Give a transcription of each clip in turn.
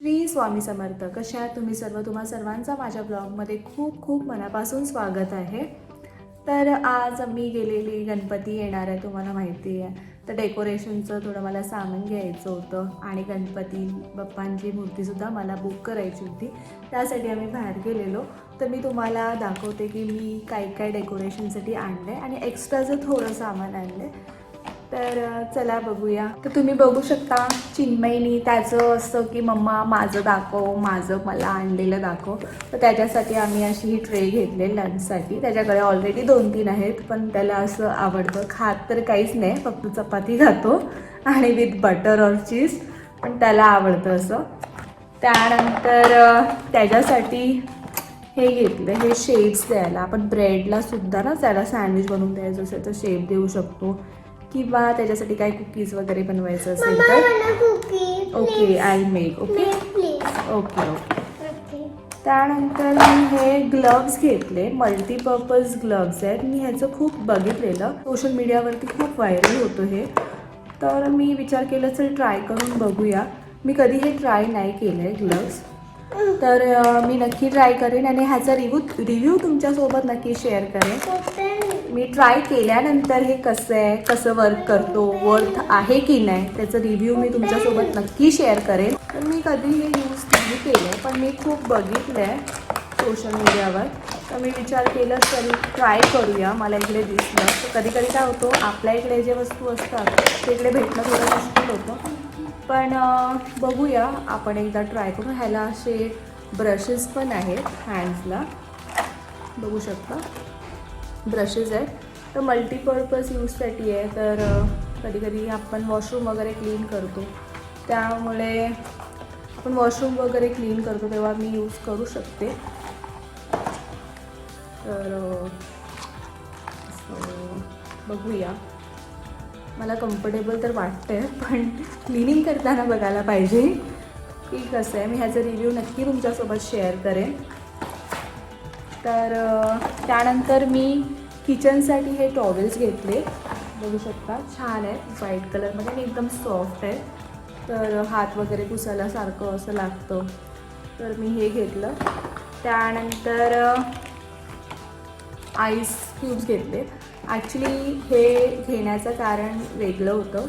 श्री स्वामी समर्थ कशा आहात तुम्ही सर्व? तुम्हा सर्वांचा माझ्या ब्लॉगमध्ये खूप खूप मनापासून स्वागत आहे. तर आज मी गेलेली गणपती येणार आहे तुम्हाला माहिती आहे. तर डेकोरेशनचं थोडं मला सामान घ्यायचं होतं आणि गणपती बाप्पांची मूर्तीसुद्धा मला बुक करायची होती. त्यासाठी आम्ही बाहेर गेलेलो. तर मी तुम्हाला दाखवते की मी काय काय डेकोरेशनसाठी आणलं आहे आणि एक्स्ट्राचं थोडं सामान आणलं आहे तर चला बघूया. तर तुम्ही बघू शकता चिन्मयनी त्याचं असतं की मम्मा माझं दाखव माझं मला आणलेलं दाखव. तर त्याच्यासाठी आम्ही अशी ही ट्रे घेतली लंचसाठी. त्याच्याकडे ऑलरेडी दोन तीन आहेत पण त्याला असं आवडतं. खात तर काहीच नाही फक्त चपाती खातो आणि विथ बटर और चीज पण त्याला आवडतं असं. त्यानंतर त्याच्यासाठी हे घेतलं हे शेप्स द्यायला. आपण ब्रेडला सुद्धा ना त्याला सँडविच बनवून द्यायचं असेल तर शेप देऊ शकतो. किंवा त्याच्यासाठी काय कुकीज वगैरे बनवायचं असेल तर? Okay I make okay. Okay okay. त्यानंतर मी हे ग्लव्स घेतले. मल्टीपर्पज ग्लव्स आहेत. मी ह्याचं खूप बघितलेलं. सोशल मीडियावरती खूप व्हायरल होतं हे. तर मी विचार केला चल ट्राय करून बघूया. मी कधी हे ट्राय नाही केलं आहे ग्लव्स तर मी नक्की ट्राय करेन आणि ह्याचा रिव्ह्यू रिव्ह्यू तुमच्यासोबत नक्की शेअर करेन. मी ट्राय केल्यानंतर हे कसं आहे कसं वर्क करतो वर्थ आहे की नाही त्याचं रिव्ह्यू मी तुमच्यासोबत नक्की शेअर करेन. तर मी कधी हे यूज नाही केलं पण मी खूप बघितलं आहे सोशल मीडियावर तर मी विचार केला तरी ट्राय करूया मला इकडे दिसलं. तर कधी कधी काय होतं आपल्या इकडे जे वस्तू असतात ते इकडे भेटणं थोडं मुश्किल होतं. पण बघूया आपण एकदा ट्राय करू ह्याला असे ब्रशेस पण आहेत हँड्सला बघू शकता. ब्रशेस आहेत. तर मल्टीपर्पज यूजसाठी आहे. तर कधी कधी आपण वॉशरूम वगैरे क्लीन करतो. त्यामुळे आपण वॉशरूम वगैरे क्लीन करतो तेव्हा मी यूज करू शकते. तर बघूया. मला कम्फर्टेबल तर वाटतं आहे पण क्लिनिंग करताना बघायला पाहिजे. की कसं आहे मी ह्याचा रिव्ह्यू नक्की तुमच्यासोबत शेअर करेन. तर त्यानंतर मी किचनसाठी हे टॉवेल्स घेतले. बघू शकता छान आहे. व्हाईट कलरमध्ये आणि एकदम सॉफ्ट आहे. तर हात वगैरे पुसायला सारखं असं लागतं. तर मी हे घेतलं. त्यानंतर आईस क्यूब्स घेतले. ॲक्च्युली हे घेण्याचं कारण वेगळं होतं.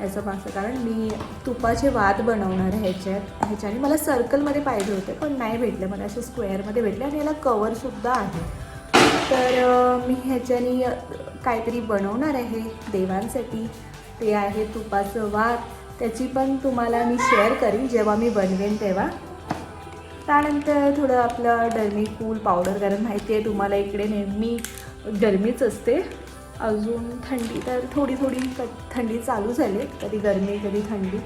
याचं माझं कारण मी तुपाचे वाद बनवणार ह्याच्यात. ह्याच्याने मला सर्कलमध्ये पाहिजे होते पण नाही भेटले. मला असे स्क्वेअरमध्ये भेटले आणि याला कवरसुद्धा आहे. तर मी ह्याच्याने काहीतरी बनवणार आहे देवांसाठी. ते आहे तुपाचं वाद त्याची पण तुम्हाला मी शेअर करीन जेव्हा मी बनवेन तेव्हा. त्यानंतर थोडं आपलं डर्मी कूल पावडर कारण माहिती आहे तुम्हाला इकडे नेहमी गरमीच असते. अजून थंडी तर थोडी थोडी थंडी चालू झाली कधी गरमी कधी थंडी.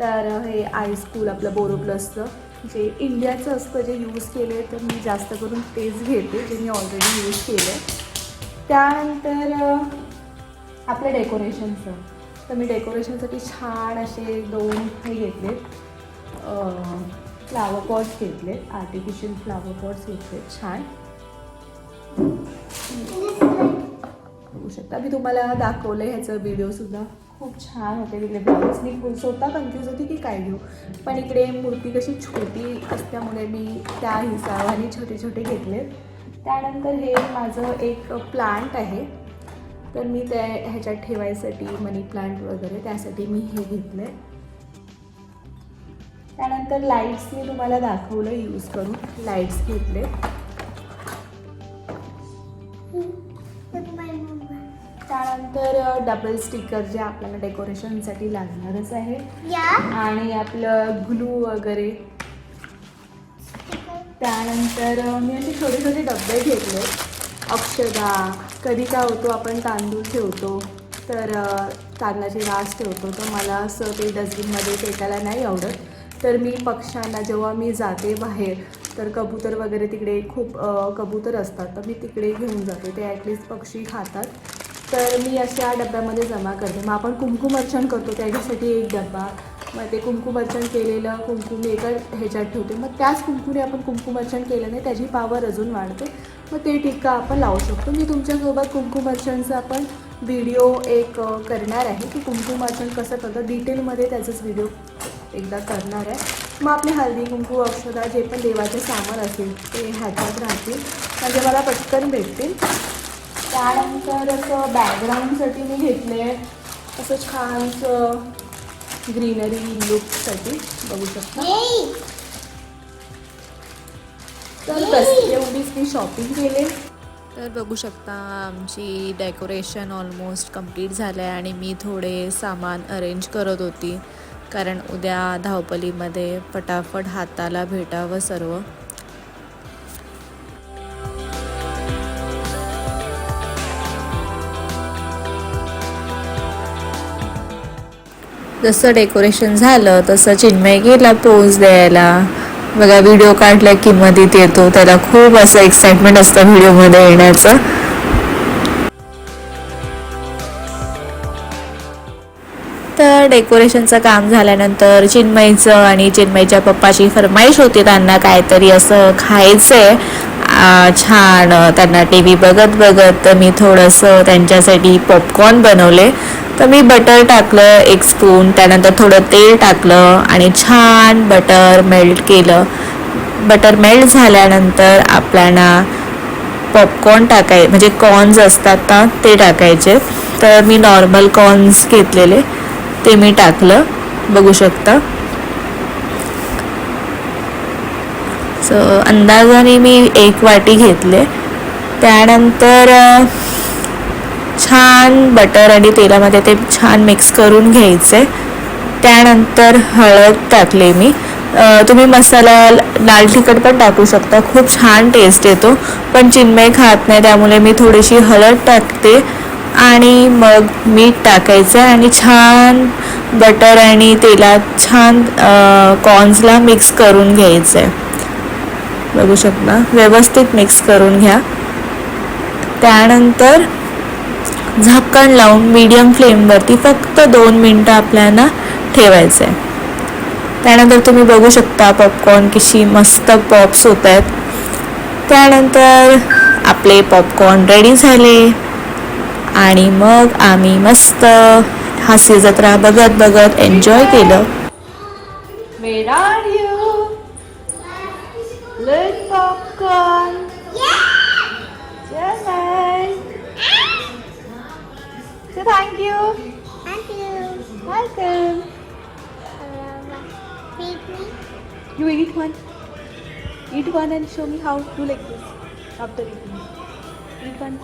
तर हे आईस कूल आपलं बोरोप्लसचं. जे इंडियाचं असतं जे यूज केले तर मी जास्त करून तेच घेते जे मी ऑलरेडी यूज केलं आहे त्यानंतर आपल्या आपलं डेकोरेशनचं तर मी डेकोरेशनसाठी छान असे दोन हे घेतले फ्लावर पॉट्स घेतले आर्टिफिशियल फ्लावर पॉट्स घेतले छान. बघू शकता. मी तुम्हाला दाखवलं ह्याचं व्हिडिओसुद्धा खूप छान होते तिकडे ब्लाऊज मी स्वतः कन्फ्यूज होती की काय घेऊ. पण इकडे मूर्ती कशी छोटी असल्यामुळे मी त्या हिसाबाने छोटे छोटे घेतले त्यानंतर हे माझं एक प्लांट आहे. तर मी त्या ह्याच्यात ठेवायसाठी मनी प्लांट वगैरे त्यासाठी मी हे घेतलं आहे त्यानंतर लाईट्स मी तुम्हाला दाखवलं यूज करून. लाईट्स घेतले त्यानंतर डबल स्टिकर जे आपल्याला डेकोरेशनसाठी लागणारच आहे. आणि आपलं ग्लू वगैरे. त्यानंतर मी असे छोटे छोटे डबे घेतले. अक्षदा कधी काय होतो आपण तांदूळ ठेवतो. तर तांदळाची रास ठेवतो. तर मला असं ते डस्टबिनमध्ये फेकायला नाही आवडत. तर मी पक्ष्यांना जेव्हा मी जाते बाहेर तर कबूतर वगैरे तिकडे खूप कबूतर असतात. तर मी तिकडे घेऊन जाते. ते ॲटलिस्ट पक्षी खातात. तर मी अशा डब्यामध्ये जमा करते. मग आपण कुंकुम अर्चन करतो त्याच्यासाठी एक डब्बा. मग ते कुंकुम अर्चन केलेलं मी एका ह्याच्यात ठेवते. मग त्याच कुंकुने आपण कुंकुम अर्चन केल्याने त्याची पावर अजून वाढते. मग ते टिक्का आपण लावू शकतो. मी तुमच्यासोबत कुंकुम अर्चनचा आपण व्हिडिओ एक करणार आहे की कुंकुम अर्चन कसं करतं डिटेलमध्ये त्याचाच व्हिडिओ एकदा करणार आहे. मग आपले हळदी कुंकू अक्षदा जे पण देवाचे सामान असेल ते ह्याच्यात राहतील. म्हणजे मला पटकन भेटतील. त्यानंतर असं बॅकग्राऊंडसाठी मी घेतले असं छानसं ग्रीनरी लुकसाठी बघू शकता! तर बस एवढीच मी शॉपिंग केले. तर बघू शकता आमची डेकोरेशन ऑलमोस्ट कंप्लीट झालं आहे आणि मी थोडे सामान अरेंज करत होती. कारण उद्या धावपलीमध्ये फटाफट हाताला भेटावं सर्व. जसं डेकोरेशन झालं तसं चिन्मय गेला पोज द्यायला. बघा व्हिडिओ काढला की येतो. त्याला खूप असं एक्साइटमेंट असतं व्हिडिओमध्ये येण्याचं. तर डेकोरेशनचं काम झाल्यानंतर चिन्मयचं आणि चिन्मयच्या पप्पाची फरमाईश होती त्यांना काहीतरी असं खायचं आहे छान. त्यांना टी व्ही बघत बघत तर मी थोडंसं त्यांच्यासाठी पॉपकॉर्न बनवले. तर मी बटर टाकलं एक स्पून त्यानंतर थोडं तेल टाकलं आणि छान बटर मेल्ट केलं. बटर मेल्ट झाल्यानंतर आपल्याला पॉपकॉर्न टाकाय म्हणजे कॉर्न्स असतात ना ते टाकायचे. तर मी नॉर्मल कॉर्न्स घेतलेले. ते मी टाकलं. बघू शकता. सो अंदाजाने मी एक वाटी घेतले. त्यानंतर छान बटर आणि तेलामध्ये ते छान मिक्स करून घ्यायचे. त्यानंतर हळद टाकले मी. तुम्ही मसाला लाल तिखट पण टाकू शकता. खूप छान टेस्ट येतो. पण चिन्मय खात नाही त्यामुळे मी थोडीशी हळद टाकते. आणि मग मीठ टाकायचं आणि छान बटर आणि तेलात छान कॉर्न्सला मिक्स करून घ्यायचं आहे बघू शकता? व्यवस्थित मिक्स करून घ्या. त्यानंतर झाकण लावून मीडियम फ्लेमवरती फक्त दोन मिनटं आपल्याला ठेवायचं आहे त्यानंतर तुम्ही बघू शकता पॉपकॉर्न कशी मस्त पॉप्स होत आहेत त्यानंतर आपले पॉपकॉर्न रेडी झाले. आणि मग आम्ही मस्त हास्य जत्रा बघत बघत एन्जॉय केलं Where are you? Little popcorn. Jemai. Say thank you. Thank you. Welcome. Uh, feed me. You eat one. Eat one and show me how to like this. After eating. Eat one.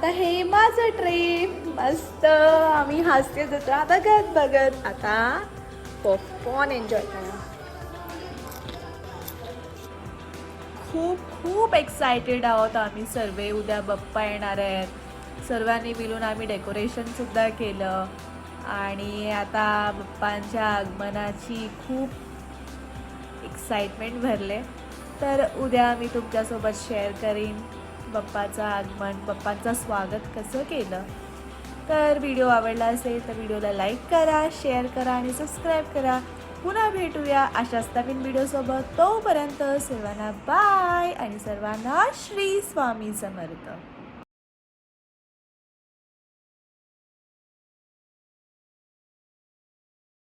आता हे माझं trip मस्त. आम्ही हसते जत्रा बघत बघत. आता पॉपकॉर्न एन्जॉय करा. खूप खूप एक्सायटेड आहोत आम्ही सर्व. उद्या बप्पा येणार आहेत. सर्वांनी मिळून आम्ही डेकोरेशनसुद्धा केलं. आणि आता बप्पांच्या आगमनाची खूप एक्साइटमेंट भरले. तर उद्या मी तुमच्यासोबत शेअर करीन. बाप्पाचं आगमन बाप्पांचं स्वागत कसं केलं? तर व्हिडिओ आवडला असेल तर व्हिडिओला लाईक करा शेअर करा आणि सबस्क्राईब करा. पुन्हा भेटूया अशाच नवीन व्हिडिओसोबत. तोपर्यंत सर्वांना बाय आणि सर्वांना श्री स्वामी समर्थ.